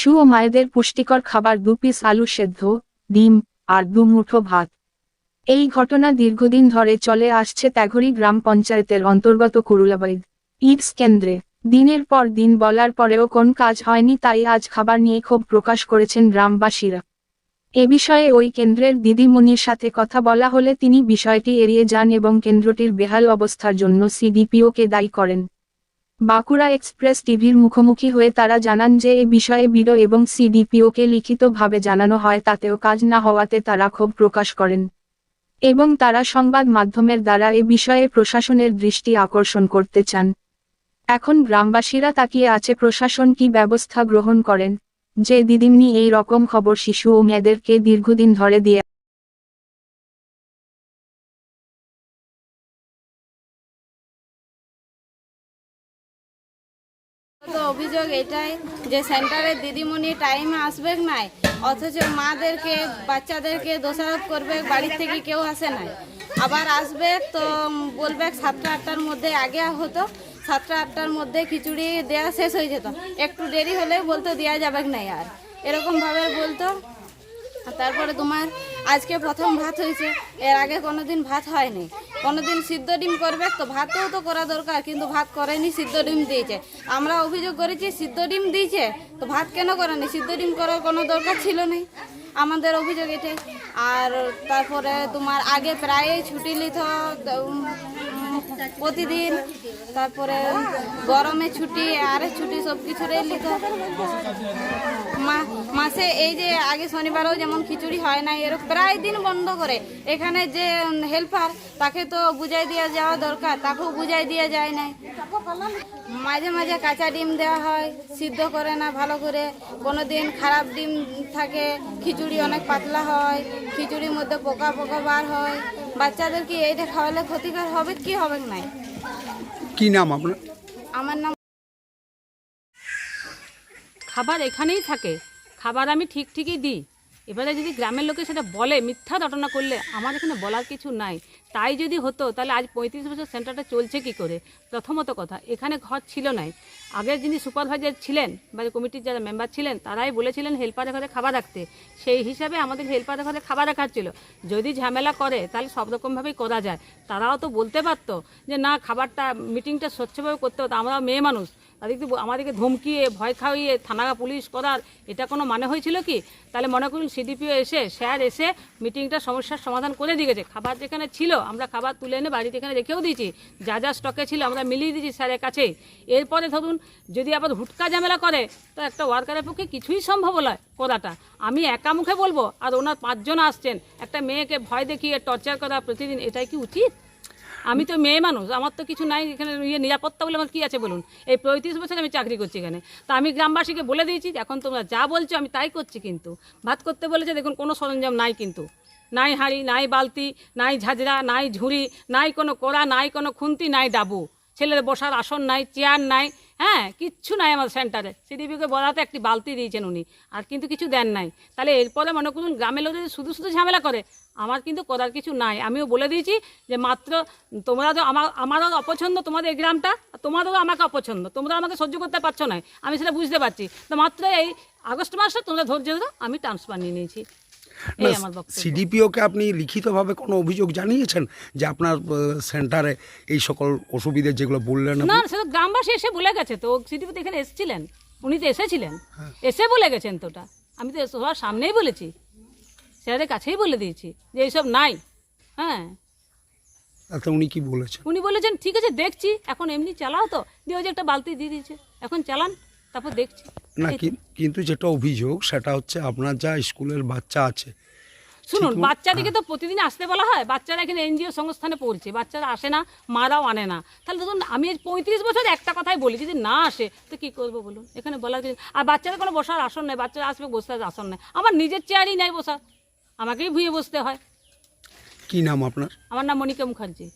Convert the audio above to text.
শিশু ও মায়েদের পুষ্টিকর খাবার দু পিস আলু সেদ্ধ, ডিম, আর দু মুঠো ভাত। এই ঘটনা দীর্ঘদিন ধরে চলে আসছে ত্যাঘরি গ্রাম পঞ্চায়েতের অন্তর্গত কুরুলাবাইদ ইটস কেন্দ্রে। দিনের পর দিন বলার পরেও কোন কাজ হয়নি তাই আজ খাবার নিয়ে ক্ষোভ প্রকাশ করেছেন গ্রামবাসীরা। এ বিষয়ে ওই কেন্দ্রের দিদিমণির সাথে কথা বলা হলে তিনি বিষয়টি এড়িয়ে যান এবং কেন্দ্রটির বেহাল অবস্থার জন্য সিডিপিওকে দায়ী করেন। বাঁকুড়া এক্সপ্রেস টিভির মুখোমুখি হয়ে তারা জানান যে এ বিষয়ে বিডো এবং সিডিপিওকে লিখিতভাবে জানানো হয়, তাতেও কাজ না হওয়াতে তারা ক্ষোভ প্রকাশ করেন এবং তারা সংবাদ মাধ্যমের দ্বারা এ বিষয়ে প্রশাসনের দৃষ্টি আকর্ষণ করতে চান। এখন গ্রামবাসীরা তাকিয়ে আছে, প্রশাসন কি ব্যবস্থা গ্রহণ করেন? যে দিদিমনি এই রকম খবর শিশু ও মেয়েদেরকে দীর্ঘদিন ধরে দিয়ে তো অভিযোগ এটাই যে সেন্টারের দিদিমণি টাইমে আসবে নাই, অথচ মাদেরকে, বাচ্চাদেরকে দোষারোপ করবে, বাড়ির থেকে কেউ আসে নাই। আবার আসবে তো বলবে সাতটা আটটার মধ্যে আগে হতো, সাতটা আটটার মধ্যে খিচুড়ি দেওয়া শেষ হয়ে যেত। একটু দেরি হলে বলতো দেওয়া যাবে নাই আর। এরকমভাবে বলতো। তারপরে তোমার, আজকে প্রথম ভাত হয়েছে, এর আগে কোনোদিন ভাত হয়নি। কোনোদিন সিদ্ধ ডিম করবে, তো ভাতও তো করা দরকার, কিন্তু ভাত করেনি, সিদ্ধ ডিম দিয়েছে। আমরা অভিযোগ করেছি, সিদ্ধ ডিম দিয়েছে, তো ভাত কেন করেনি? সিদ্ধ ডিম করার কোনো দরকার ছিল না। আমাদের অভিযোগ এটাই। আর তারপরে তোমার আগে প্রায় ছুটি নিত প্রতিদিন, তারপরে গরমে ছুটি, আরে ছুটি সব কিছুরই নিত মাসে এই যে আগে শনিবারেও যেমন খিচুড়ি হয় না এরকম প্রায় দিন বন্ধ করে। এখানে যে হেল্পার, তাকে তো বুঝাই দেওয়া যাওয়া দরকার, তাকেও বুঝাই দেওয়া যায় নাই। মাঝে মাঝে কাঁচা ডিম দেওয়া হয় সিদ্ধ করে না ভালো করে। কোনো দিন খারাপ ডিম থাকে খিচুড়ি অনেক পাতলা হয় খিচুড়ির মধ্যে পোকা পোকা বার হয়। বাচ্চাদের কি এইটা খাওয়ালে ক্ষতিকর হবে কি হবে নাই কি নাম আপনার? আমার নাম খাবার এখানেই থাকে। খাবার আমি ঠিক ঠিকই দিই। এবারে যদি গ্রামের লোকে সেটা বলে, মিথ্যা ঘটনা করলে আমার এখানে বলার কিছু নাই। তাই যদি হতো, তাহলে আজ পঁয়ত্রিশ বছর সেন্টারটা চলছে কি করে? প্রথমত কথা, এখানে ঘর ছিল নাই। আগের যিনি সুপারভাইজার ছিলেন বা কমিটির যারা মেম্বার ছিলেন, তারাই বলেছিলেন হেল্পারের ঘরে খাবার রাখতে। সেই হিসাবে আমাদের হেল্পারের ঘরে খাবার রাখার ছিল। যদি ঝামেলা করে, তাহলে সব রকমভাবেই করা যায়। তারাও তো বলতে পারতো যে, না, খাবারটা, মিটিংটা স্বচ্ছভাবে করতে হতো আমরাও মেয়ে মানুষ তাদেরকে আমাদেরকে ধমকিয়ে, ভয় খাইয়ে থানা পুলিশ করার এটা কোনো মানে হয়েছিল কি? তাহলে মনে করুন সিডিপিও এসে, স্যার এসে মিটিংটা সমস্যার সমাধান করে দিয়ে গেছে। খাবার যেখানে ছিল, আমরা খাবার তুলে এনে বাড়িতে এখানে রেখেও দিয়েছি। যা যা স্টকে ছিল, আমরা মিলিয়ে দিয়েছি স্যারের কাছে। এরপরে ধরুন, যদি আবার হুটকা ঝামেলা করে, তো একটা ওয়ার্কারের পক্ষে কিছুই সম্ভব নয় করাটা। আমি একা মুখে বলব, আর ওনার পাঁচজন আসছেন। একটা মেয়েকে ভয় দেখিয়ে টর্চার করা প্রতিদিন, এটাই কি উচিত? আমি তো মেয়ে মানুষ, আমার তো কিছু নাই, এখানে ইয়ে নিরাপত্তা বলে আমার কী আছে বলুন? এই পঁয়ত্রিশ বছর আমি চাকরি করছি এখানে। তা আমি গ্রামবাসীকে বলে দিয়েছি এখন তোমরা যা বলছো আমি তাই করছি কিন্তু। ভাত করতে বলেছে, দেখুন কোনো সরঞ্জাম নাই কিন্তু। নাই হাঁড়ি, নাই বালতি, নাই ঝাঁঝরা, নাই ঝুড়ি, নাই কোনো কড়া, নাই কোনো খুন্তি, নাই ডাবু। ছেলের বসার আসন নাই, চেয়ার নাই হ্যাঁ কিচ্ছু নাই আমার সেন্টারে। সিডিপিকে বলাতে একটি বালতি দিয়েছেন উনি, আর কিন্তু কিছু দেন নাই। তাহলে এরপরে মনে করুন, গ্রামের লোক শুধু শুধু ঝামেলা করে, আমার কিন্তু করার কিছু নাই। আমিও বলে দিয়েছি যে মাত্র তোমরা তো আমার, আমারও অপছন্দ তোমাদের এই গ্রামটা তোমাদেরও আমাকে অপছন্দ। তোমরা আমাকে সহ্য করতে পারছ না। আমি সেটা বুঝতে পারছি। তো মাত্র এই আগস্ট মাসে তোমরা ধৈর্য ধরো, আমি ট্রান্সফার নিয়ে নিয়েছি। সিডিপিওকে আপনি লিখিতভাবে কোনো অভিযোগ জানিয়েছেন যে আপনার সেন্টারে এই সকল অসুবিধে যেগুলো বললেন? না সেটা গ্রামবাসী এসে বলে গেছে তো সিডিপিতে এখানে এসেছিলেন। উনি তো এসেছিলেন। এসে বলে গেছেন তো ওটা। আমি তো সবার সামনেই বলেছি। স্যারের কাছেই বলে দিয়েছি যে এইসব নাই। হ্যাঁ। তাতে উনি কি বলেছেন? উনি বলেছেন ঠিক আছে দেখছি। এখন এমনি চালাও তো। দিয়ে ওই যে একটা বালতি দিয়ে দিয়েছে। এখন চালান তারপর দেখছি। না কিন্তু যেটা অভিযোগ সেটা হচ্ছে আপনার যা স্কুলের বাচ্চা আছে শুনুন বাচ্চাদেরকে তো প্রতিদিন আসতে বলা হয় বাচ্চারা এখানে এনজিও সংস্থানে পড়ছে বাচ্চারা আসে না মারাও আনে না। তাহলে ধরুন আমি পঁয়ত্রিশ বছর একটা কথাই বলি যদি না আসে তো কী করব বলুন? এখানে বলার কিছু আর বাচ্চাদের কোনো বসার আসন নেই বাচ্চারা আসবে বসতে আসন নেই। আমার নিজের চেয়ারই নাই বসার আমাকেই ভুঁয়ে বসতে হয়। কি নাম আপনার? আমার নাম মনিকা মুখার্জি।